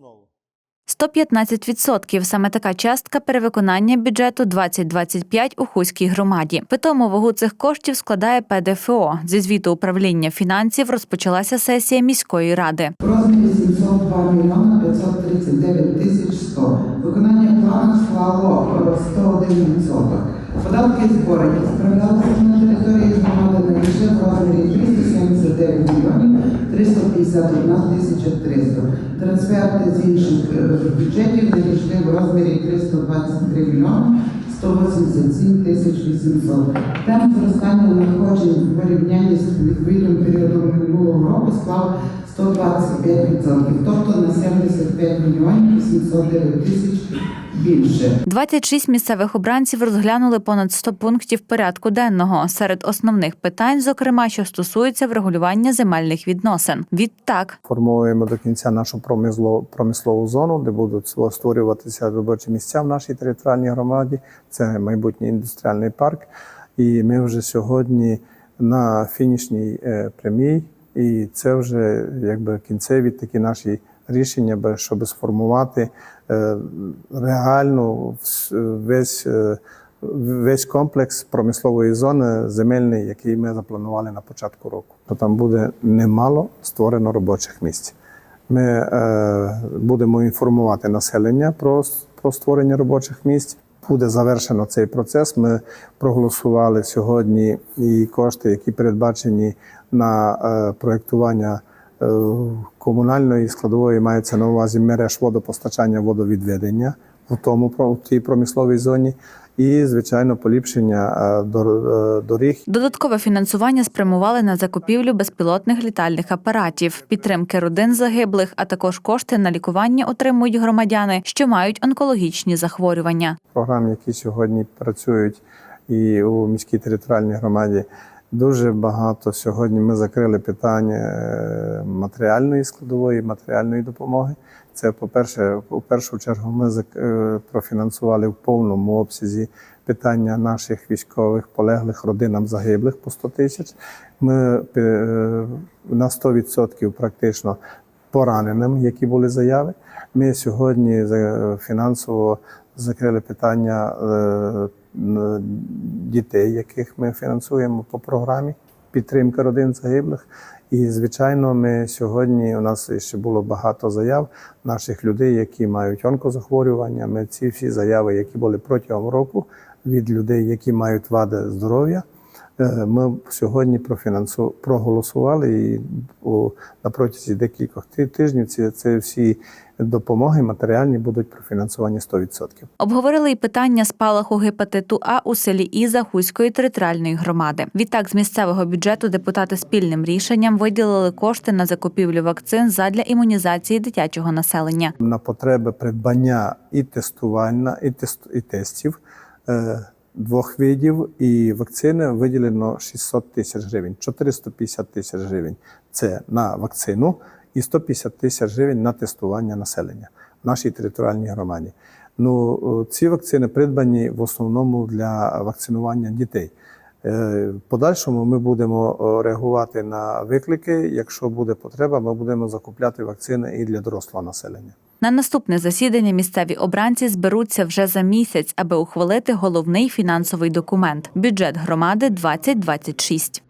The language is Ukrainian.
основу. 115% – саме така частка перевиконання бюджету 2025 у Хуській громаді. Питому вагу цих коштів складає ПДФО. Зі звіту управління фінансів розпочалася сесія міської ради. В розмірі 702 мільйона 539 тисяч 100. Виконання плану склало е, 101%. Податки зборені справлялися на території громади найбільше в розмірі 379 мільйонів 351 тисяча 300. Трансферти з інших е, бюджетів надійшли в розмірі 323 мільйони 187 тисяч 800. Темп зростання надходжень в порівнянні з відповідним періодом минулого року склав 125%, тобто на 75 мільйонів 809 тисяч більше. 26 місцевих обранців розглянули понад 100 пунктів порядку денного. Серед основних питань, зокрема, що стосуються врегулювання земельних відносин. Відтак, Формуємо до кінця нашу промислову зону, де будуть створюватися робочі місця в нашій територіальній громаді. Це майбутній індустріальний парк. І ми вже сьогодні на фінішній е, прямій. І це вже якби кінцеві такі наші рішення, щоб сформувати е, реально весь, е, весь комплекс промислової зони земельний, який ми запланували на початку року. То там буде немало створено робочих місць. Ми е, будемо інформувати населення про, про створення робочих місць. Буде завершено цей процес. Ми проголосували сьогодні і кошти, які передбачені на проектування проєктування е, комунальної складової, мається на увазі мереж водопостачання, водовідведення в тому в тій промисловій зоні, і звичайно поліпшення е, дор- доріг додаткове фінансування спрямували на закупівлю безпілотних літальних апаратів, підтримки родин загиблих, а також кошти на лікування отримують громадяни, що мають онкологічні захворювання. програм, які сьогодні працюють і у міській територіальній громаді. Дуже багато сьогодні ми закрили питання е, матеріальної складової, матеріальної допомоги. Це, по-перше, у першу чергу ми е, профінансували в повному обсязі питання наших військових полеглих родинам загиблих по 100 тисяч. Ми е, на 100% практично пораненим, які були заяви. Ми сьогодні фінансово закрили питання дітей, яких ми фінансуємо по програмі підтримки родин загиблих. І, звичайно, ми сьогодні у нас ще було багато заяв наших людей, які мають онкозахворювання. Ми ці всі заяви, які були протягом року від людей, які мають вади здоров'я. Е, Ми сьогодні профінансу проголосували і на протязі декількох ти- тижнів ці, ці всі допомоги матеріальні будуть профінансовані 100%. Обговорили й питання спалаху гепатиту А у селі Іза Хуської територіальної громади. Відтак, з місцевого бюджету депутати спільним рішенням виділили кошти на закупівлю вакцин задля імунізації дитячого населення. на потреби придбання і тестування, і, тест, і тестів е, двох видів, і вакцини виділено 600 тисяч гривень, 450 тисяч гривень це на вакцину і 150 тисяч гривень на тестування населення в нашій територіальній громаді. Ну, ці вакцини придбані в основному для вакцинування дітей. Е, подальшому ми будемо реагувати на виклики. Якщо буде потреба, ми будемо закупляти вакцини і для дорослого населення. На наступне засідання місцеві обранці зберуться вже за місяць, аби ухвалити головний фінансовий документ бюджет громади 2026.